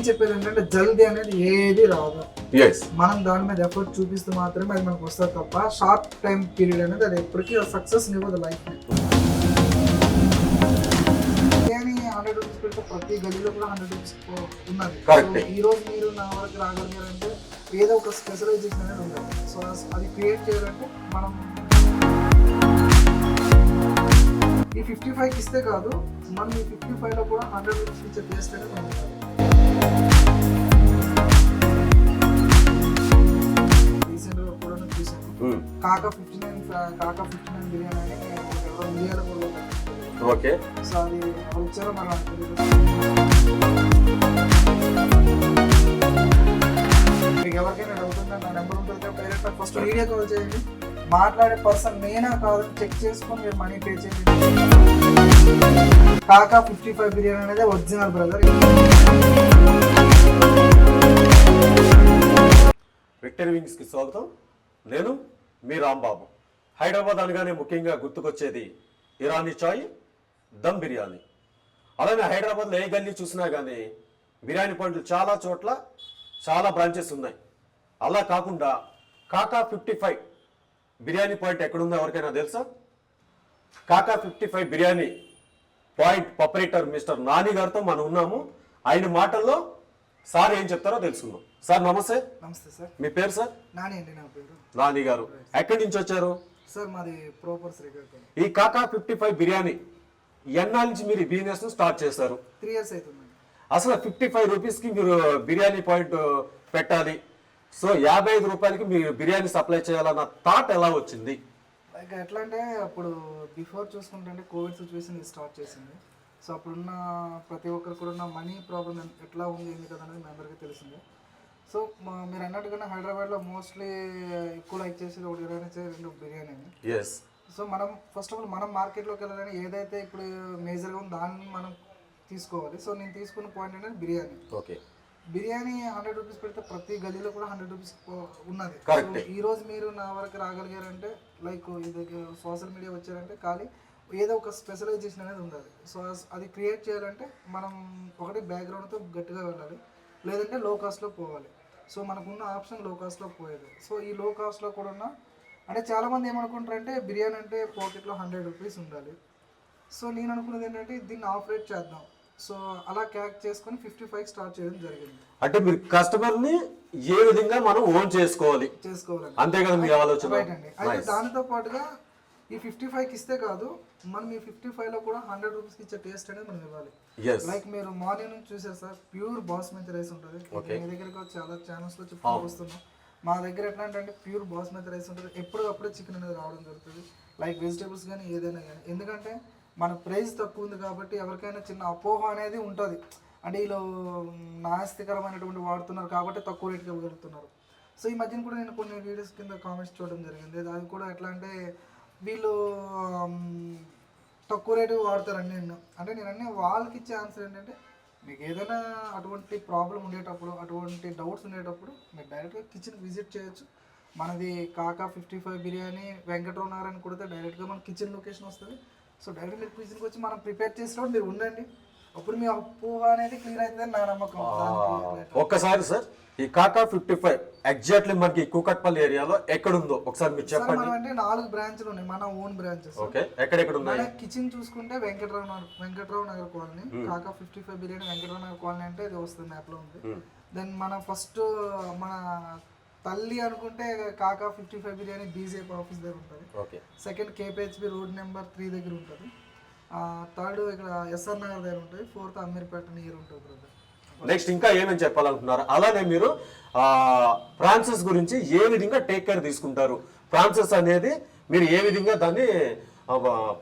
నేను చెప్పేది ఏంటంటే జల్దీ అనేది ఏది రాదు. మనం దాని మీద ఎఫర్ట్ చూపిస్తే మాత్రమే అది మనకు వస్తుంది తప్ప షార్ట్ టైం పీరియడ్ అనేది అది ఎప్పటికీ సక్సెస్ ఇవ్వదు లైఫ్ హండ్రెడ్ రూపీస్ పెడితే ప్రతి గలీలో కూడా హండ్రెడ్ రూపీస్ ఉన్నది. ఈ రోజు మీరు నా వరకు రాగలిగారంటే ఏదో ఒక స్పెషలైజేషన్ అనేది ఉండాలి. సో అది క్రియేట్ చేయాలంటే మనం ఈ ఫిఫ్టీ ఫైవ్కి ఇస్తే కాదు మనం ఈ ఫిఫ్టీ ఫైవ్లో కూడా హండ్రెడ్ రూపీస్ ఇచ్చే టేస్ట్ అనేది Kaka fifty nine Kaka fifty nine biryani అని ఎవరో ఇండియాలో కూడా ఉంది. ఓకే. సో అది ఎవరు ఇచ్చారో మనం నాకు తెలీదు. మీకు ఎవరికైనా డౌట్ ఉందా? నా నెంబర్ ఉంటుంది కదా డైరెక్ట్ ఫస్ట్ వీడియో కాల్ చేయండి. మాట్లాడే పర్సన్ నేనా కాదని చెక్ చేసుకొని మీరు మనీ పే చేయండి. కాకా ఫిఫ్టీ ఫైవ్ బిర్యానీ అనేది ఒరిజినల్ బ్రదర్. విక్టరీ వింగ్స్కి స్వాగతం. నేను మీ రాంబాబు. హైదరాబాద్ అనగానే ముఖ్యంగా గుర్తుకొచ్చేది ఇరానీ చాయ్ దమ్ బిర్యానీ. అలానే హైదరాబాద్లో ఏ గల్లీ చూసినా కానీ బిర్యానీ పాయింట్లు చాలా చోట్ల చాలా బ్రాంచెస్ ఉన్నాయి. అలా కాకుండా కాకా ఫిఫ్టీ ఫైవ్ బిర్యానీ పాయింట్ ఎక్కడుందో ఎవరికైనా తెలుసా? Kaka fifty five biryani point operator mister Nani గారితో మనం ఉన్నాము. ఆయన మాటల్లో సార్ ఏం చెప్తారో తెలుసుకుందాం. సార్ నమస్తే. నమస్తే సార్. మీ పేరు సార్? నాని అండి నా పేరు. నాని గారు. ఎక్కడి నుంచి వచ్చారు? సార్ మాది ప్రోపర్ శ్రీకాకుళం. ఈ కాకా ఫిఫ్టీ ఫైవ్ బిర్యానీ ఎన్నాళ్ళ నుంచి మీరు బిజినెస్ స్టార్ట్ చేశారు? త్రీ ఇయర్స్ అవుతుందండి. అసలు ఫిఫ్టీ ఫైవ్ రూపీస్కి మీరు బిర్యానీ పాయింట్ పెట్టాలి. సో యాభై ఐదు రూపాయలకి మీరు బిర్యానీ సప్లై చేయాలన్న థాట్ ఎలా వచ్చింది? ఎట్లా అంటే అప్పుడు బిఫోర్ చూసుకుంటే కోవిడ్ సిచ్యువేషన్ స్టార్ట్ చేసింది. సో అప్పుడున్న ప్రతి ఒక్కరు కూడా ఉన్న మనీ ప్రాబ్లం ఎట్లా ఉంది ఏంది కదా అనేది మీ అందరికీ తెలిసిందే. సో మీరు అన్నట్టుగానే హైదరాబాద్లో మోస్ట్లీ ఎక్కువ లైక్ చేసేది ఒకటి ఇరవై నుంచి రెండు బిర్యానీ ఎస్ సో మనం ఫస్ట్ ఆఫ్ ఆల్ మనం మార్కెట్లోకి వెళ్ళాలని ఏదైతే ఇప్పుడు మేజర్గా ఉందో దాన్ని మనం తీసుకోవాలి. సో నేను తీసుకున్న పాయింట్ ఏంటంటే biryani. Okay biryani hundred rupees పెడితే ప్రతి గలీలో కూడా హండ్రెడ్ రూపీస్ ఉన్నది. ఈ రోజు మీరు నా వరకు రాగలిగారంటే లైక్ ఇది సోషల్ మీడియా వచ్చారంటే ఖాళీ. ఏదో ఒక స్పెషలైజేషన్ అనేది ఉండాలి. సో అది క్రియేట్ చేయాలంటే మనం ఒకటి బ్యాక్గ్రౌండ్తో గట్టిగా వెళ్ళాలి. లేదంటే లో కాస్ట్లో పోవాలి. సో మనకున్న ఆప్షన్లో కాస్ట్లో పోయేది. సో ఈ లో కాస్ట్లో కూడా ఉన్న అంటే చాలామంది ఏమనుకుంటారంటే బిర్యానీ అంటే పాకెట్లో హండ్రెడ్ రూపీస్ ఉండాలి. సో నేను అనుకున్నది ఏంటంటే దీన్ని ఆపరేట్ చేద్దాం. సో అలా క్యాక్ చేసుకొని ఫిఫ్టీ ఫైవ్ స్టార్ట్ చేయడం జరిగింది. అంటే మీరు కస్టమర్ని ఏ విధంగా మనం ఓన్ చేసుకోవాలి? చేసుకోవాలండి. అంతే కదా మీ ఆలోచన అండి. అయితే దానితో పాటుగా ఈ ఫిఫ్టీ ఫైవ్కి ఇస్తే కాదు మనం ఈ ఫిఫ్టీ ఫైవ్లో కూడా హండ్రెడ్ రూపీస్కి ఇచ్చే టేస్ట్ అనేది మనం ఇవ్వాలి. లైక్ మీరు మార్నింగ్ నుంచి చూసారు సార్ ప్యూర్ బాస్మతి రైస్ ఉంటుంది. మీ దగ్గరికి చాలా ఛానల్స్లో చెప్తూ వస్తున్నాం. మా దగ్గర ఎట్లా అంటే ప్యూర్ బాస్మతి రైస్ ఉంటుంది. ఎప్పటికప్పుడే చికెన్ అనేది రావడం జరుగుతుంది. లైక్ వెజిటేబుల్స్ కానీ ఏదైనా కానీ ఎందుకంటే మన ప్రైస్ తక్కువ ఉంది కాబట్టి ఎవరికైనా చిన్న అపోహ అనేది ఉంటుంది. అంటే వీళ్ళు నాస్తికరమైనటువంటి వాడుతున్నారు కాబట్టి తక్కువ రేట్కి ఇవ్వగలుగుతున్నారు. సో ఈ మధ్యన కూడా నేను కొన్ని వీడియోస్ కింద కామెంట్స్ చూడడం జరిగింది. అది కూడా ఎట్లా అంటే వీళ్ళు తక్కువ రేటు వాడతారండి నేను. అంటే నేను అన్నీ వాళ్ళకి ఇచ్చే ఆన్సర్ ఏంటంటే మీకు ఏదైనా అటువంటి ప్రాబ్లం ఉండేటప్పుడు అటువంటి డౌట్స్ ఉండేటప్పుడు మీరు డైరెక్ట్గా కిచెన్ విజిట్ చేయొచ్చు. మనది కాకా ఫిఫ్టీ ఫైవ్ బిర్యానీ వెంకటరావు నారాయణ కొడితే డైరెక్ట్గా మన కిచెన్ లొకేషన్ వస్తుంది. సో డైరెక్ట్ మీరు కిచెన్కి వచ్చి మనం ప్రిపేర్ చేసినప్పుడు మీరు ఉండండి. అప్పుడు మీ అపోహ అనేది క్లియర్ అవుతుందని నా నమ్మకం. ఒక్కసారి సార్ ఈ కాకా ఫిఫ్టీ ఫైవ్ ఎగ్జాక్ట్లీ మనకి కూకట్పల్లి ఏరియాలో ఎక్కడుందో ఒకసారి మీరు చెప్పండి. అంటే నాలుగు బ్రాంచ్లు ఉన్నాయి మన ఓన్ బ్రాంచెస్. ఓకే ఎక్కడెక్కడ ఉన్నాయి కిచెన్ చూసుకుంటే Venkatarao Nagar Venkatarao Nagar colony Kaka fifty five biryani Venkatarao Nagar colony అంటే ఇది వస్తుంది మ్యాప్లో ఉంది. దెన్ మన ఫస్ట్ మన తల్లి అనుకుంటే Kaka fifty five biryani BJP office దగ్గర ఉంటుంది. Okay. Second KPHB road number three దగ్గర ఉంటుంది. థర్డ్ ఇక్కడ ఎస్ఆర్ నగర్ దగ్గర ఉంటుంది. ఫోర్త్ అమీర్పేట నియర్ ఉంటుంది బ్రదర్ నెక్స్ట్ ఇంకా ఏమేమి చెప్పాలనుకుంటున్నారు? అలానే మీరు ఫ్రాన్సెస్ గురించి ఏ విధంగా టేక్ కేర్ తీసుకుంటారు? ఫ్రాన్సెస్ అనేది మీరు ఏ విధంగా దాన్ని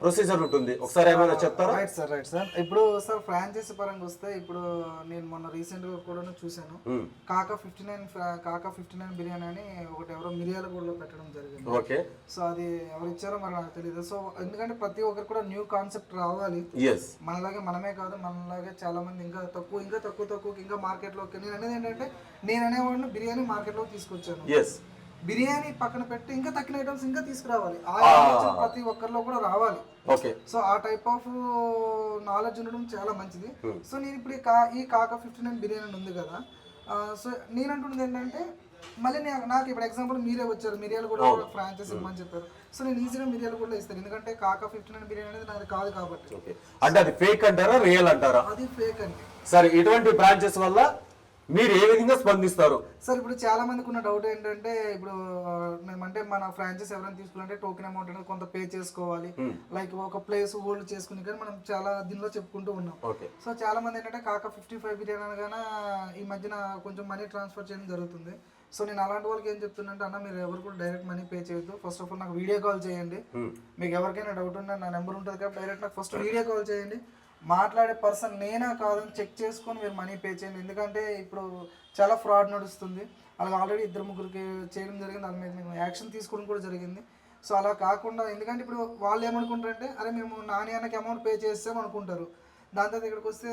ప్రొసీజర్ ఉంటుంది. ఒకసారి ఏమైనా చెప్తారా? రైట్ సార్ రైట్ సార్ ఇప్పుడు సార్ ఫ్రాంచైజీ పరంగా వస్తే ఇప్పుడు నేను మొన్న రీసెంట్గా కూడా చూశాను. మ్మ్. Kaka fifty nine Kaka fifty nine biryani అని ఒకటి ఎవరో మిరియాలగూడలో పెట్టడం జరిగింది. ఓకే. సో అది ఎవరు ఇచ్చారో మరి నాకు తెలియదు సో ఎందుకంటే ప్రతి ఒక్కరు కూడా న్యూ కాన్సెప్ట్ రావాలి. మనలాగే మనమే కాదు మనలాగే చాలా మంది ఇంకా తక్కువ ఇంకా తక్కువ తక్కువ ఇంకా మార్కెట్లోకి నేను అనేది ఏంటంటే నేను అనేవాడిని బిర్యానీ మార్కెట్లోకి తీసుకొచ్చాను. ఎస్ బిర్యానీ పక్కన పెట్టి ఇంకా తక్కిన ఐటమ్స్ ఇంకా తీసుకురావాలి. ఆ ఆ. ఆలోచన ప్రతి ఒక్కరిలో కూడా రావాలి. ఓకే. సో ఆ టైప్ ఆఫ్ నాలెడ్జ్ ఉండడం చాలా మంచిది. Hmm. సో నేను ఇప్పుడు ఈ కా ఈ కాకా ఫిఫ్టీ నైన్ బిర్యానీ ఉంది కదా సో నేను అంటున్నది ఏంటంటే మళ్ళీ నాకు ఇప్పుడు ఎగ్జాంపుల్ మీరే వచ్చారు. మిరియాలు కూడా ఫ్రాంచైజ్ ఇవ్వమని చెప్పారు. సో నేను ఈజీగా మిరియాలు కూడా ఇస్తాను. ఎందుకంటే కాకా ఫిఫ్టీ నైన్ బిర్యానీ అనేది నాది కాదు కాబట్టి. అంటే అది ఫేక్ అంటారా? రియల్ అంటారా? అది ఫేక్ అండి. సరే ఇటువంటి బ్రాంచెస్ వల్ల మీరు ఏ విధంగా స్పందిస్తారు? సార్ ఇప్పుడు చాలా మందికి ఉన్న డౌట్ ఏంటంటే ఇప్పుడు మేమంటే మన ఫ్రాంచైజ్ ఎవరైనా తీసుకోవాలంటే టోకెన్ అమౌంట్ అనేది కొంత పే చేసుకోవాలి. లైక్ ఒక ప్లేస్ హోల్డ్ చేసుకుని కానీ మనం చాలా దీనిలో చెప్పుకుంటూ ఉన్నాం. సో చాలా మంది ఏంటంటే కాక ఫిఫ్టీ ఫైవ్ బిర్యానీ అనగానే ఈ మధ్యన కొంచెం మనీ ట్రాన్స్ఫర్ చేయడం జరుగుతుంది. సో నేను అలాంటి వాళ్ళకి ఏం చెప్తున్నా అన్న మీరు ఎవరు కూడా డైరెక్ట్ మనీ పే చేయొద్దు. ఫస్ట్ ఆఫ్ ఆల్ నాకు వీడియో కాల్ చేయండి. మీకు ఎవరికైనా డౌట్ ఉన్నా నా నెంబర్ ఉంటుంది కాబట్టి డైరెక్ట్ నాకు ఫస్ట్ వీడియో కాల్ చేయండి. మాట్లాడే పర్సన్ నేనా కాదని చెక్ చేసుకొని మీరు మనీ పే చేయండి. ఎందుకంటే ఇప్పుడు చాలా ఫ్రాడ్ నడుస్తుంది. అలాగే ఆల్రెడీ ఇద్దరు ముగ్గురికి చేయడం జరిగింది. దాని మీద మేము యాక్షన్ తీసుకోవడం కూడా జరిగింది. సో అలా కాకుండా ఎందుకంటే ఇప్పుడు వాళ్ళు ఏమనుకుంటారంటే అరే మేము నాని అన్నకి అమౌంట్ పే చేస్తాం అనుకుంటారు. దాని తర్వాత ఇక్కడికి వస్తే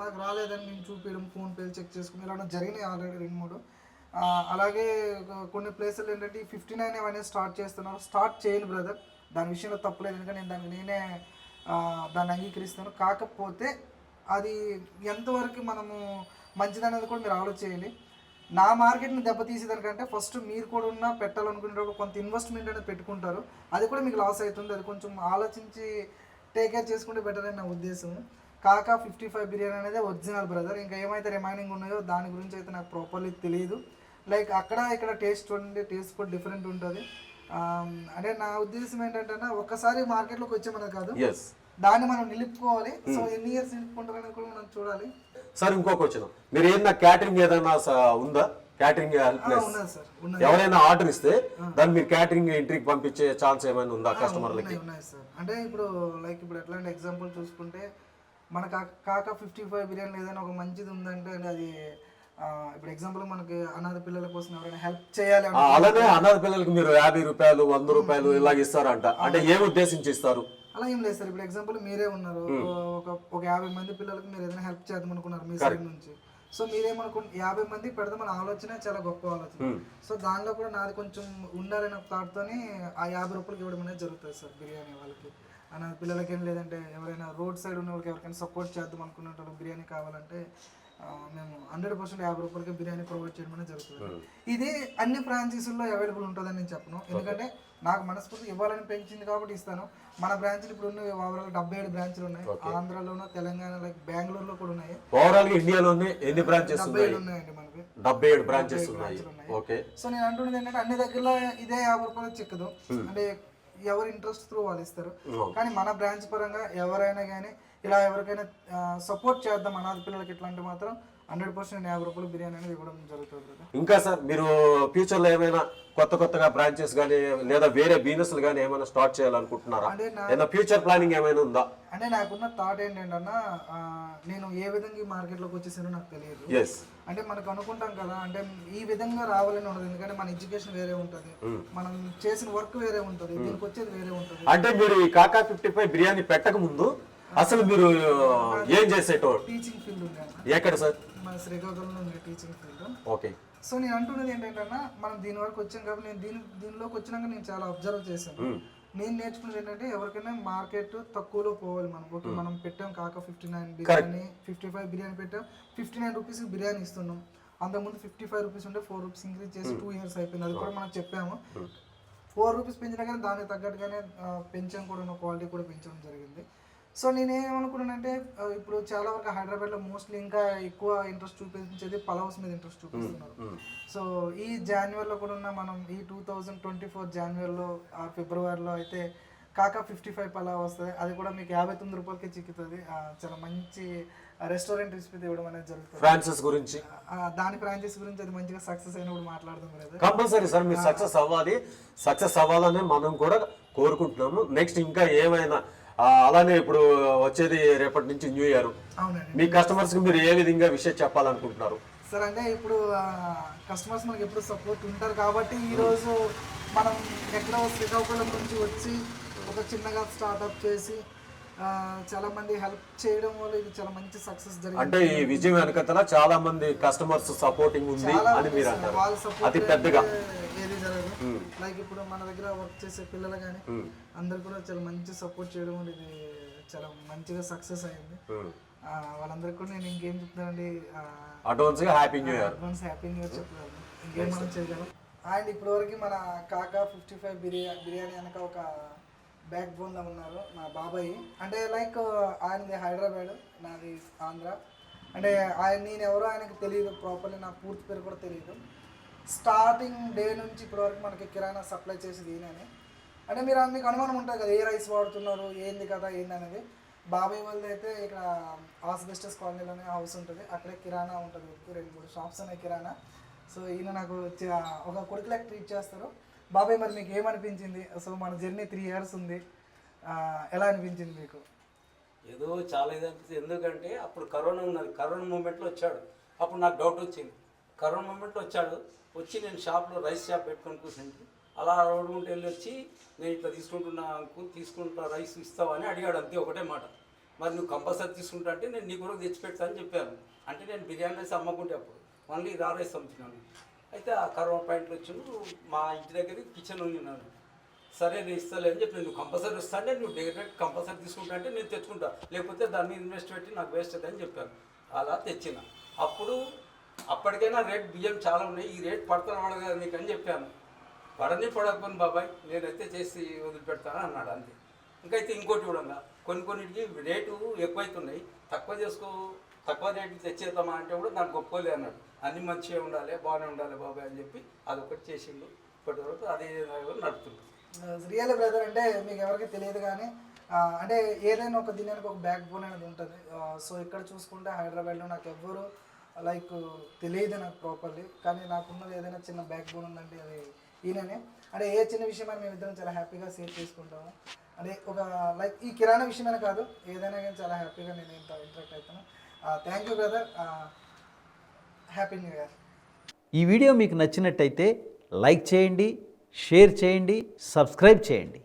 మాకు రాలేదని మేము చూపించడం ఫోన్పే చెక్ చేసుకుని ఇలా జరిగినాయి ఆల్రెడీ రెండు మూడు? అలాగే కొన్ని ప్లేసులు ఏంటంటే ఫిఫ్టీ నైన్ ఏమైనా స్టార్ట్ చేస్తున్నారు. స్టార్ట్ చేయను బ్రదర్ దాని విషయంలో తప్పలేదు. ఎందుకంటే నేను దానికి నేనే దాన్ని అంగీకరిస్తాను. కాకపోతే అది ఎంతవరకు మనము మంచిదనేది కూడా మీరు ఆలోచించాలి నా మార్కెట్ని దెబ్బతీసేదానికంటే ఫస్ట్ మీరు కూడా ఉన్న పెట్టాలనుకునేటప్పుడు కొంత ఇన్వెస్ట్మెంట్ అనేది పెట్టుకుంటారు. అది కూడా మీకు లాస్ అవుతుంది. అది కొంచెం ఆలోచించి టేక్ కేర్ చేసుకుంటే బెటర్ అని నా ఉద్దేశం కాకా ఫిఫ్టీ ఫైవ్ బిర్యానీ అనేది ఒరిజినల్ బ్రదర్ ఇంకా ఏమైతే రిమైనింగ్ ఉన్నాయో దాని గురించి అయితే నాకు ప్రాపర్లీ తెలియదు. లైక్ అక్కడ ఇక్కడ టేస్ట్ ఉండి టేస్ట్ కూడా డిఫరెంట్ ఉంటుంది. అంటే నా ఉద్దేశం ఏంటంటే ఒక్కసారి మార్కెట్లోకి వచ్చామన్నది కాదు. దాన్ని మనం నిలుపుకోవాలి. సో ఎన్ని ఇయర్స్ నిలుపుకుంటారు అనేది కూడా మనం చూడాలి. సార్ ఇంకొక వచ్చిన. మీరు ఏదైనా క్యాటరింగ్ ఏదైనా ఉందా? క్యాటరింగ్ ఎవరైనా ఆర్డర్ ఇస్తే దాన్ని మీరు క్యాటరింగ్ ఎంట్రీకి పంపించే ఛాన్స్ ఏమైనా ఉందా కస్టమర్లకి అంటే ఇప్పుడు లైక్ ఇప్పుడు ఎట్లాంటి ఎగ్జాంపుల్ చూసుకుంటే మన కాక ఫిఫ్టీ ఫైవ్ బిర్యానీ ఏదైనా ఒక మంచిది ఉందంటే అది ఇప్పుడు ఎగ్జాంపుల్ మనకి అనాథ పిల్లల కోసం ఎవరైనా హెల్ప్ చేయాలి అలానే అనాథ పిల్లలకి మీరు యాభై రూపాయలు వంద రూపాయలు ఇలాగ ఇస్తారంట. అంటే ఏం ఉద్దేశించి ఇస్తారు అలా ఏం లేదు సార్. ఇప్పుడు ఎగ్జాంపుల్ మీరే ఉన్నారు. ఒక ఒక యాభై మంది పిల్లలకి మీరు ఏదైనా హెల్ప్ చేద్దాం అనుకున్నారు మీ సైడ్ నుంచి. సో మీరేమనుకు యాభై మంది పెడదామని ఆలోచన చాలా గొప్ప ఆలోచన. సో దానిలో కూడా నాది కొంచెం ఉండాలనే థాట్తోని ఆ యాభై రూపాయలకి ఇవ్వడం అనేది జరుగుతుంది సార్ బిర్యానీ వాళ్ళకి. అన్న పిల్లలకి ఏం లేదంటే ఎవరైనా రోడ్ సైడ్ ఉన్న వాళ్ళకి ఎవరికైనా సపోర్ట్ చేద్దాం అనుకున్న బిర్యానీ కావాలంటే మేము హండ్రెడ్ పర్సెంట్ యాభై రూపాయలకి బిర్యానీ ప్రొవైడ్ చేయడం జరుగుతుంది. ఇది అన్ని ఫ్రాంచైజీల్లో అవైలబుల్ ఉంటుందని నేను చెప్పను. ఎందుకంటే నాకు మనస్ఫూర్తి ఇవ్వాలని పెంచింది కాబట్టి ఇస్తాను. మన బ్రాంచ్లు ఇప్పుడు ఉన్న ఓవరాల్ డెబ్బై ఏడు బ్రాంచ్లు ఉన్నాయి. ఆంధ్రాలోనూ తెలంగాణ లైక్ బెంగళూరులో కూడా ఉన్నాయి. ఓవరాల్గా ఇండియాలోనే ఎన్ని బ్రాంచెస్ ఉన్నాయి? ఉన్నాయండి మనకి. డెబ్బై ఏడు బ్రాంచెస్ ఉన్నాయి. ఓకే సో నేను అంటున్నది ఏంటంటే అన్ని దగ్గరలో ఇదే యాభై రూపాయలు చిక్కదు. అంటే ఎవరి ఇంట్రెస్ట్ త్రూ వాళ్ళు ఇస్తారు. కానీ మన బ్రాంచ్ పరంగా ఎవరైనా కానీ ఇలా ఎవరికైనా సపోర్ట్ చేద్దాం అనాథ పిల్లలకి ఇట్లాంటి మాత్రం హండ్రెడ్ పర్సెంట్ యాభై రూపాయలు బిర్యానీ అనేది ఇవ్వడం జరుగుతుంది. ఇంకా సార్ మీరు ఫ్యూచర్లో ఏమైనా కొత్త కొత్తగా బ్రాంచెస్ కానీ లేదా వేరే బిజినెస్ కానీ ఏమైనా స్టార్ట్ చేయాలనుకుంటున్నారా? అంటే ఏదైనా ఫ్యూచర్ ప్లానింగ్ ఏమైనా ఉందా? అంటే నాకున్న థాట్ ఏంటంటే నేను ఏ విధంగా ఈ మార్కెట్లోకి వచ్చేసానో నాకు తెలియదు. అంటే మనకు అనుకుంటాం కదా అంటే ఈ విధంగా రావాలని ఉండదు. ఎందుకంటే మన ఎడ్యుకేషన్ వేరే ఉంటుంది. మనం చేసిన వర్క్ వేరే ఉంటుంది. దీనికి వచ్చేది వేరే ఉంటుంది. అంటే మీరు ఈ కాకా ఫిఫ్టీ ఫైవ్ బిర్యానీ పెట్టక ముందు అసలు మీరు ఏం చేసేటోడు? టీచింగ్ ఫీల్డ్ ఉంది ఎక్కడ సార్? మన శ్రీకాకుళంలో ఉంది టీచింగ్ ఫీల్డ్ ఓకే. సో నేను అంటున్నది ఏంటంటే మనం దీని వరకు వచ్చాం కాబట్టి నేను దీని దీనిలోకి వచ్చినాక నేను చాలా అబ్జర్వ్ చేశాను. నేను నేర్చుకున్నది ఏంటంటే ఎవరికైనా మార్కెట్ తక్కువలో పోవాలి మనం. ఓకే మనం పెట్టాం Kaka fifty nine biryani fifty five biryani పెట్టాం. ఫిఫ్టీ నైన్ రూపీస్ బిర్యానీ ఇస్తున్నాం. అంతకుముందు ఫిఫ్టీ ఫైవ్ రూపీస్ ఉంటే ఫోర్ రూపీస్ ఇంక్రీజ్ చేసి టూ ఇయర్స్ అయిపోయింది. అది కూడా మనం చెప్పాము. ఫోర్ రూపీస్ పెంచినా కానీ దానికి తగ్గట్టుగానే పెంచాం కూడా క్వాలిటీ కూడా పెంచడం జరిగింది. సో నేనేమనుకున్నానంటే ఇప్పుడు చాలా వరకు హైదరాబాద్లో మోస్ట్లీ ఇంకా ఎక్కువ ఇంట్రెస్ట్ చూపించేది పలావ్స్ మీద ఇంట్రెస్ట్ చూపిస్తున్నారు. సో ఈ జాన్యువరిలో కూడా ఉన్న మనం ఈ టూ థౌజండ్ ట్వంటీ ఫోర్ జాన్యువరిలో ఆ ఫిబ్రవరిలో అయితే కాకా ఫిఫ్టీ ఫైవ్ పలావ్ వస్తుంది. అది కూడా మీకు యాభై తొమ్మిది రూపాయలకి చిక్కుతుంది. చాలా మంచి రెస్టారెంట్ రెసిపీ ఇవ్వడం అనేది జరుగుతుంది. ఫ్రాన్సెస్ గురించి? దాని ఫ్రాంచైజ్ గురించి అది మంచిగా సక్సెస్ అయినప్పుడు మాట్లాడదాం కదా కంపల్సరీ సార్ మీరు సక్సెస్ అవ్వాలి. సక్సెస్ అవ్వాలని మనం కూడా కోరుకుంటున్నాము. నెక్స్ట్ ఇంకా ఏమైనా అలానే ఇప్పుడు వచ్చేది రేపటి నుంచి న్యూ ఇయర్. అవునండి. మీ కస్టమర్స్కి మీరు ఏ విధంగా విషయం చెప్పాలనుకుంటున్నారు? సార్ అంటే ఇప్పుడు కస్టమర్స్ మనకి ఎప్పుడు సపోర్ట్ ఉంటారు కాబట్టి ఈరోజు మనం ఎక్కడో శ్రీకాకుళం నుంచి వచ్చి ఒక చిన్నగా స్టార్ట్అప్ చేసి చాలా మంది హెల్ప్ చేయడం వల్ల ఇది చాలా మంచి సక్సెస్ జరిగింది. అంటే ఈ విజయం వెనకతల చాలా మంది కస్టమర్స్ సపోర్టింగ్ ఉంది అని మీరు. అంటారు. అతి పెద్దగా. జరగదు లైక్ ఇప్పుడు మన దగ్గర వర్క్ చేసే పిల్లలు కానీ అందరు కూడా చాలా మంచి సపోర్ట్ చేయడం ఇది చాలా మంచిగా సక్సెస్ అయింది. వాళ్ళందరికీ కూడా నేను ఇంకేం చెప్తానండి? Advance happy new year advance happy new year చెప్పగలను ఇంకేం మనం చేయగలం? అండ్ ఇప్పటివరకు మన కాకా ఫిఫ్టీ ఫైవ్ బిర్యానీ బిర్యానీ అనక ఒక బ్యాక్ బోన్లో ఉన్నారు మా బాబాయ్. అంటే లైక్ ఆయనది హైదరాబాద్ నాది ఆంధ్ర. అంటే ఆయన నేను ఎవరో ఆయనకు తెలియదు ప్రాపర్లీ నా పూర్తి పేరు కూడా తెలియదు. స్టార్టింగ్ డే నుంచి ఇప్పటివరకు మనకి కిరాణా సప్లై చేసేది ఈయననే. అంటే మీరు మీకు అనుమానం ఉంటుంది కదా ఏ రైస్ వాడుతున్నారు ఏంది కదా ఏంది అనేది. బాబాయ్ వాళ్ళది అయితే ఇక్కడ ఆస్బెస్టస్ కాలనీలోనే హౌస్ ఉంటుంది. అక్కడే కిరాణా ఉంటుంది రెండు మూడు షాప్స్ ఉన్నాయి కిరాణా. సో ఈయన నాకు ఒక కొడుకులకు ట్రీట్ చేస్తారు. బాబాయ్ మరి మీకు ఏమనిపించింది? సో మన జర్నీ త్రీ ఇయర్స్ ఉంది. ఎలా అనిపించింది మీకు? ఏదో చాలా ఇది అనిపిస్తుంది. ఎందుకంటే అప్పుడు కరోనా ఉన్నది కరోనా మూమెంట్లో వచ్చాడు. అప్పుడు నాకు డౌట్ వచ్చింది. కరోనా మూమెంట్లో వచ్చాడు. వచ్చి నేను షాప్లో రైస్ షాప్ పెట్టుకొని కూర్చుంటే. అలా రోడ్డు ఉంటే వెళ్ళి వచ్చి నేను ఇట్లా తీసుకుంటున్నా తీసుకుంటా రైస్ ఇస్తావా? అని అడిగాడు అంతే ఒకటే మాట. మరి నువ్వు కంపల్సరీ తీసుకుంటా అంటే నేను నీ కూడా తెచ్చిపెడతా అని చెప్పాను. అంటే నేను బిర్యానీ రైస్ అమ్మకుంటే అప్పుడు. ఓన్లీ రా రైస్ అమ్ముతున్నాను అయితే ఆ కరోనా పాయింట్లు వచ్చిండు మా ఇంటి దగ్గర కిచెన్ ఉన్నాను సరే నేను ఇస్తాలే అని చెప్పి నువ్వు కంపల్సరీ వస్తా అంటే నువ్వు డైరెక్ట్ కంపల్సరీ తీసుకుంటా అంటే నేను తెచ్చుకుంటా. లేకపోతే దాన్ని ఇన్వెస్ట్ పెట్టి నాకు వేస్ట్ అవుతుంది అని చెప్పాను. అలా తెచ్చిన. అప్పుడు అప్పటికైనా రేట్ బియ్యం చాలా ఉన్నాయి. ఈ రేట్ పడతాను వాడు కదా నీకు అని చెప్పాను. పడని పడకపోను బాబాయ్ నేనైతే చేసి వదిలిపెడతాను అన్నాడు అంతే. ఇంకైతే ఇంకోటి కూడా కొన్ని కొన్నిటికి రేటు ఎక్కువైతున్నాయి. తక్కువ చేసుకో తక్కువ రేటు తెచ్చేద్దామా అంటే కూడా దానికి ఒప్పుకోలే అన్నాడు. అన్ని మంచిగా ఉండాలి బాగానే ఉండాలి బాబాయ్ అని చెప్పి అది ఒకటి చేసిండు. ఇప్పటి వరకు అదే నడుపుతుంది రియల్ బ్రదర్ అంటే మీకు ఎవరికి తెలియదు కానీ అంటే ఏదైనా ఒక దినానికి ఒక బ్యాక్ బోన్ అనేది ఉంటుంది. సో ఇక్కడ చూసుకుంటే హైదరాబాద్లో నాకు ఎవ్వరు లైక్ తెలియదు నాకు ప్రాపర్లీ కానీ నాకున్నది ఏదైనా చిన్న బ్యాక్ బోన్ ఉందంటే అది ఈయననే. అంటే ఏ చిన్న విషయమైనా మేము ఇద్దరం చాలా హ్యాపీగా షేర్ చేసుకుంటాము. అంటే ఒక లైక్ ఈ కిరాణా విషయమైనా కాదు ఏదైనా కానీ చాలా హ్యాపీగా నేను ఇంత ఇంట్రాక్ట్ అవుతాను. Thank you brother happy new year ఈ వీడియో మీకు నచ్చినట్టయితే లైక్ చేయండి షేర్ చేయండి సబ్స్క్రైబ్ చేయండి.